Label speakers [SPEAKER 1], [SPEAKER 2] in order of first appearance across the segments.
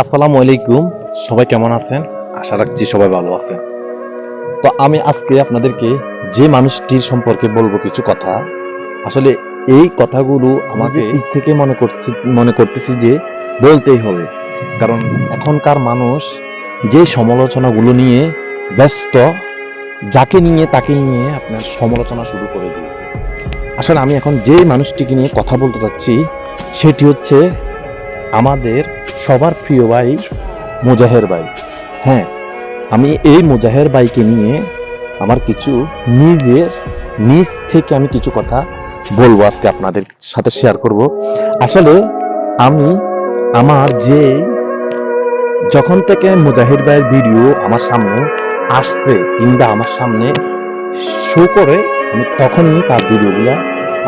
[SPEAKER 1] আসসালামু আলাইকুম। সবাই কেমন আছেন? আশা রাখছি সবাই ভালো আছেন। তো আমি আজকে আপনাদেরকে যে মানুষটির সম্পর্কে বলব কিছু কথা আসলে এই কথাগুলো আমাকে দিক থেকে মনে করছি মনে করতেছি যে বলতেই হবে। কারণ এখনকার মানুষ যে সমালোচনাগুলো নিয়ে ব্যস্ত যাকে নিয়ে তাকে নিয়ে আপনার সমালোচনা শুরু করে দিয়েছে। আসলে আমি এখন যে মানুষটিকে নিয়ে কথা বলতে চাচ্ছি সেটি হচ্ছে আমাদের সবার প্রিয় ভাই মুজাহের ভাই। হ্যাঁ আমি এই মুজাহের ভাইকে নিয়ে আমার কিছু নিজের নিজ থেকে আমি কিছু কথা বলব আজকে আপনাদের সাথে শেয়ার করব। আসলে আমি আমার যে যখন থেকে মুজাহিদ ভাইয়ের ভিডিও আমার সামনে আসছে কিংবা আমার সামনে শো করে, আমি তখনই তার ভিডিওগুলা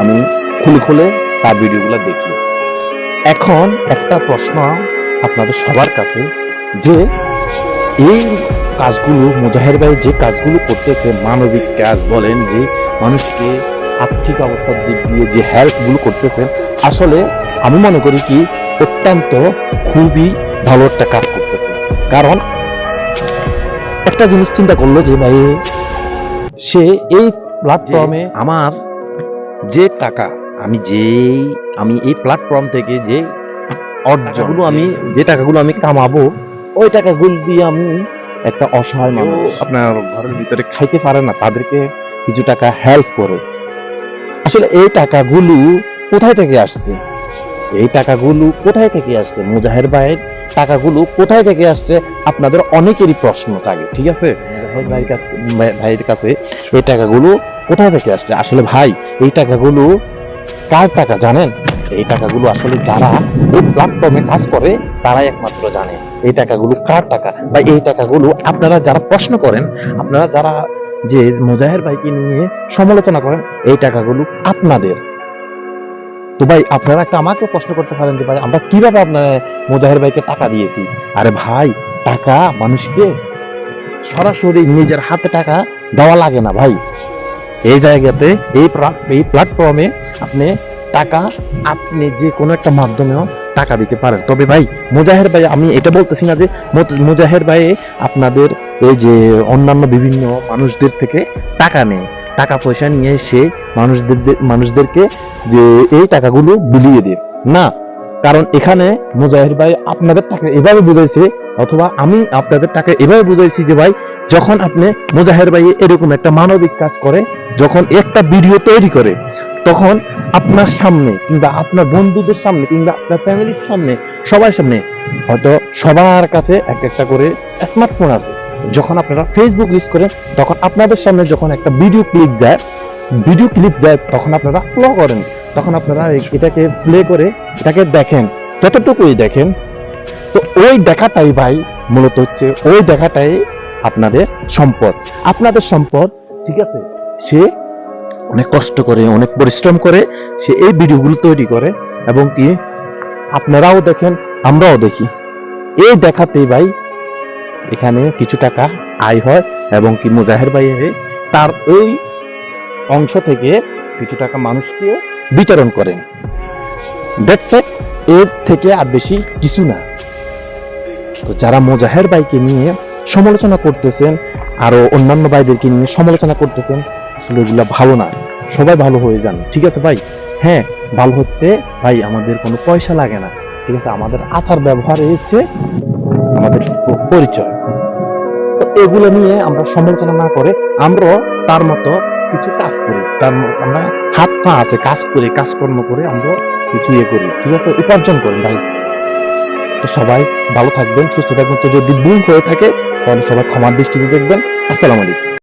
[SPEAKER 1] আমি খুলে খুলে তার ভিডিওগুলা দেখি। এখন একটা প্রশ্ন আপনাদের সবার কাছে যে এই কাজগুলো, মুজাহের ভাই যে কাজগুলো করতেছে, মানবিক কাজ বলেন যে মানুষকে আর্থিক অবস্থার দিক দিয়ে যে হেল্পগুলো করতেছে, আসলে আমি মনে করি কি, অত্যন্ত খুবই ভালো একটা কাজ করতেছে। কারণ একটা জিনিস চিন্তা করল যে ভাই, সে এই প্ল্যাটফর্মে আমার যে টাকা, আমি যেই, আমি এই প্ল্যাটফর্ম থেকে যে অর্জনগুলো আমি যে টাকাগুলো আমি কামাবো ওই টাকাগুলো দিয়ে আমি একটা অসহায় মানুষ। আপনার ঘরের ভিতরে খাইতে পারে না তাদেরকে কিছু টাকা হেল্প করে। আসলে এই টাকাগুলো কোথায় থেকে আসছে? এই টাকাগুলো কোথায় থেকে আসছে? মুজাহের ভাইয়ের টাকাগুলো কোথায় থেকে আসছে? আপনাদের অনেকেরই প্রশ্ন থাকে ঠিক আছে? ভাইয়ের কাছে ভাইয়ের কাছে এই টাকাগুলো কোথায় থেকে আসছে? আসলে ভাই এই টাকাগুলো কার টাকা জানেন? এই টাকাগুলো আসলে যারা এই প্ল্যাটফর্মে কাজ করে, তারাই একমাত্র জানে এই টাকাগুলো কার টাকা বা এই টাকাগুলো আপনারা যারা প্রশ্ন করেন, আপনারা যারা যে মুজাহের ভাইকে নিয়ে সমালোচনা করেন, এই টাকাগুলো আপনাদের। তো ভাই, আপনারা একটা আমাকে প্রশ্ন করতে পারেন যে ভাই, আমরা কীভাবে আপনার মুজাহের ভাইকে টাকা দিয়েছি? আরে ভাই, টাকা মানুষকে সরাসরি নিজের হাতে টাকা দেওয়া লাগে না ভাই। এই জায়গাতে, এই প্ল্যাটফর্মে আপনি টাকা আপনি যে কোনো একটা মাধ্যমেও টাকা দিতে পারেন। তবে ভাই, মুজাহের ভাই, আমি এটা বলতেছি না যে মুজাহের ভাই আপনাদের এই যে অন্যান্য বিভিন্ন মানুষদের থেকে টাকা নেয় টাকা পয়সা নিয়ে সে মানুষদের মানুষদেরকে যে এই টাকাগুলো বিলিয়ে দেয়। না, কারণ এখানে মুজাহির ভাই আপনাদের টাকা এভাবে বুঝাইছে, অথবা আমি আপনাদের টাকা এভাবে বুঝাইছি যে ভাই, যখন আপনি মুজাহের ভাই এরকম একটা মানবিক কাজ করে, যখন একটা ভিডিও তৈরি করে, তখন আপনার সামনে কিংবা আপনার বন্ধুদের সামনে কিংবা আপনার ফ্যামিলির সামনে, সবার সামনে, হয়তো সবার কাছে এক একটা করে স্মার্টফোন আছে। যখন আপনারা ফেসবুক ইউজ করেন, তখন আপনাদের সামনে যখন একটা ভিডিও ক্লিক যায় ভিডিও ক্লিপ যায়, তখন আপনারা ফ্লো করেন। তখন আপনারা এটাকে প্লে করে, এটাকে দেখেন। যতটুকুই দেখেন, তো ওই দেখাটাই ভাই মূলত হচ্ছে, ওই দেখাটাই আপনাদের সম্পদ। আপনাদের সম্পদ, ঠিক আছে? সে অনেক কষ্ট করে, অনেক পরিশ্রম করে সে এই ভিডিওগুলো তৈরি করে এবং কি আপনারাও দেখেন, আমরাও দেখি। এই দেখাতেই ভাই এখানে কিছু টাকা আয় হয় এবং কি মুজাহের ভাই তার ওই অংশ থেকে কিছু টাকা মানুষকে বিতরণ করেন। ইট এর থেকে আর বেশি কিছু না। তো যারা মোজাহের ভাইকে নিয়ে সমালোচনা করতেছেন, আরও অন্যান্য ভাইদেরকে নিয়ে সমালোচনা করতেছেন আসলে এগুলো ভালো না। সবাই ভালো হয়ে যান, ঠিক আছে ভাই? হ্যাঁ ভালো হতে ভাই আমাদের কোনো পয়সা লাগে না, ঠিক আছে? আমাদের আচার ব্যবহার হচ্ছে আমাদের পরিচয়। তো এগুলো নিয়ে আমরা সমালোচনা না করে আমরা তার মতো কিছু কাজ করি, তার আমরা হাত পা আছে, কাজ করে, কাজকর্ম করে আমরা কিছু ইয়ে করি, ঠিক আছে? উপার্জন করি ভাই। তো সবাই ভালো থাকবেন, সুস্থ থাকবেন। তো যদি ভুল হয়ে থাকে, তাহলে সবাই ক্ষমার দৃষ্টিতে দেখবেন। আসসালামু আলাইকুম।